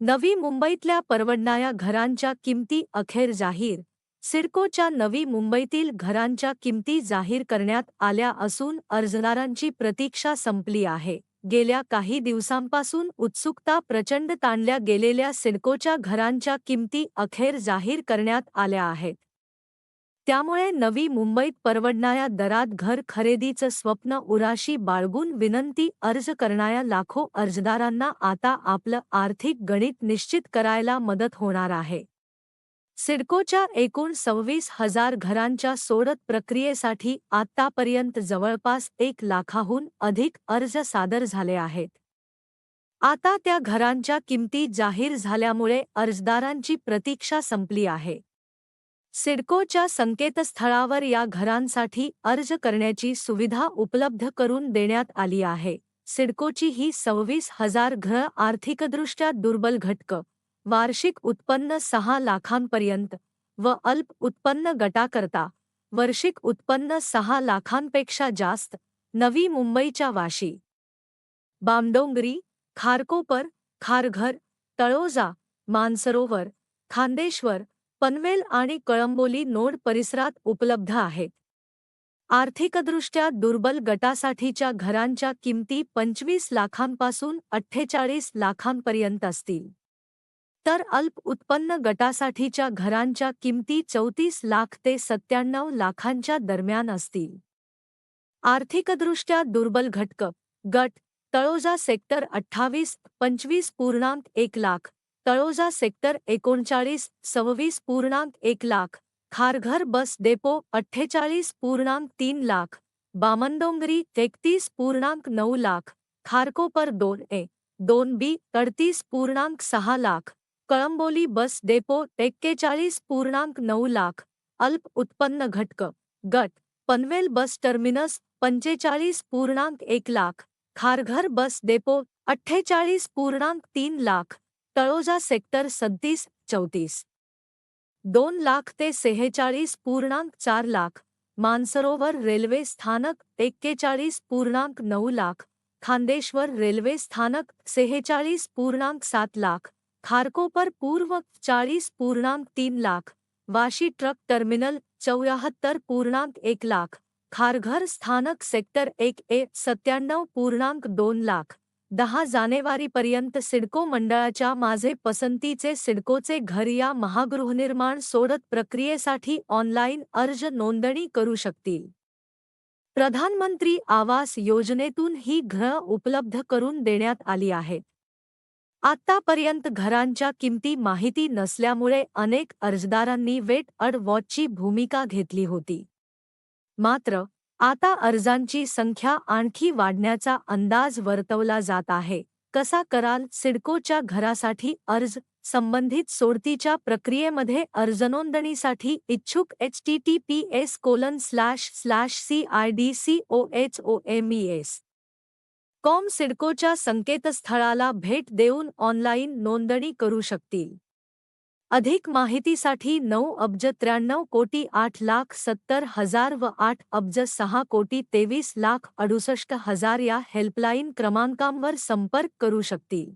नवी मुंबईतल्या परवडणाऱ्या घरांच्या किमती अखेर जाहीर. सिडकोच्या नवी मुंबईतील घरांच्या किमती जाहीर करण्यात आल्या असून अर्जदारांची प्रतीक्षा संपली आहे. गेल्या काही दिवसांपासून उत्सुकता प्रचंड ताणल्या गेलेल्या सिडकोच्या घरांच्या किमती अखेर जाहीर करण्यात आल्या आहेत. त्यामुळे नवी मुंबईत परवडणाऱ्या दरात घर खरेदीचं स्वप्न उराशी बाळगून विनंती अर्ज करणाऱ्या लाखो अर्जदारांना आता आपलं आर्थिक गणित निश्चित करायला मदत होणार आहे. सिडकोच्या एकूण सव्वीस हजार घरांच्या सोडत प्रक्रियेसाठी आतापर्यंत जवळपास एक लाखाहून अधिक अर्ज सादर झाले आहेत. आता त्या घरांच्या किमती जाहीर झाल्यामुळे अर्जदारांची प्रतीक्षा संपली आहे. सिडकोच्या संकेतस्थळावर या घरांसाठी अर्ज करण्याची सुविधा उपलब्ध करून देण्यात आली आहे. सिडकोची ही सव्वीस हजार घरं आर्थिकदृष्ट्या दुर्बल घटक वार्षिक उत्पन्न सहा लाखांपर्यंत व अल्प उत्पन्न गटाकरता वार्षिक उत्पन्न सहा लाखांपेक्षा जास्त नवी मुंबईच्या वाशी. बामडोंगरी खारकोपर खारघर तळोजा मानसरोवर खांदेश्वर पनवेल आणि कळंबोली नोड परिसरात उपलब्ध आहेत. आर्थिकदृष्ट्या दुर्बल गटासाठीच्या घरांच्या किमती पंचवीस लाखांपासून अठ्ठेचाळीस लाखांपर्यंत असतील. तर अल्प उत्पन्न गटासाठीच्या घरांच्या किमती चौतीस लाख ते सत्त्याण्णव लाखांच्या दरम्यान असतील. आर्थिकदृष्ट्या दुर्बल घटक गट तळोजा सेक्टर अठ्ठावीस पंचवीस पूर्णांक एक लाख तळोजा सेक्टर एकोणचाळीस सव्वीस पूर्णांक एक लाख, खारघर बस डेपो अठ्ठेचाळीस पूर्णांक तीन लाख, बामनडोंगरी तेहतीस पूर्णांक नऊ लाख, खारकोपर दोन ए, दोन बी अडतीस पूर्णांक सहा लाख, कळंबोली बस डेपो एक्केचाळीस पूर्णांक नऊ लाख, अल्प उत्पन्न घटक, गट, पनवेल बस टर्मिनस पंचेचाळीस पूर्णांक एक लाख, खारघर बस डेपो अठ्ठेचाळीस पूर्णांक तीन लाख तळोजा सेक्टर सत्तीस, चौतीस. दोन लाख ते सेहेचाळीस पूर्णांक चार लाख. मानसरोवर रेल्वे स्थानक एक्केचाळीस पूर्णांक नऊ लाख. खांदेश्वर रेल्वे स्थानक सेहेचाळीस पूर्णांक सात लाख. खारकोपर पूर्व चाळीस पूर्णांक तीन लाख. वाशी ट्रक टर्मिनल चौऱ्याहत्तर पूर्णांक एक लाख. खारघर स्थानक सेक्टर एक ए सत्त्याण्णव पूर्णांक दोन लाख. दहा जानेवारीपर्यंत सिडको मंडळाच्या माझे पसंतीचे सिडकोचे घर या महागृहनिर्माण सोडत प्रक्रियेसाठी ऑनलाईन अर्ज नोंदणी करू शकतील. प्रधानमंत्री आवास योजनेतून ही घरं उपलब्ध करून देण्यात आली आहेत. आतापर्यंत घरांच्या किमती माहिती नसल्यामुळे अनेक अर्जदारांनी वेट अड वॉचची भूमिका घेतली होती. मात्र आता अर्जांची संख्या आणखी वाढण्याचा अंदाज वर्तवला जात आहे. कसा कराल सिडकोच्या घरासाठी अर्ज संबंधित सोडतीच्या प्रक्रियेमध्ये अर्जनोंदणीसाठी इच्छुक H T T P S colon slash slash C I D C O H O M E S com सिडकोच्या संकेतस्थळाला भेट देऊन ऑनलाईन नोंदणी करू शकतील. अधिक माहितीसाठी नौ अब्ज त्र्याण्णव कोटी आठ लाख सत्तर हज़ार व आठ अब्ज सहा कोटी तेवीस लाख अडुसष्ट हज़ार या हेल्पलाईन क्रमांकांवर संपर्क करू शकतील.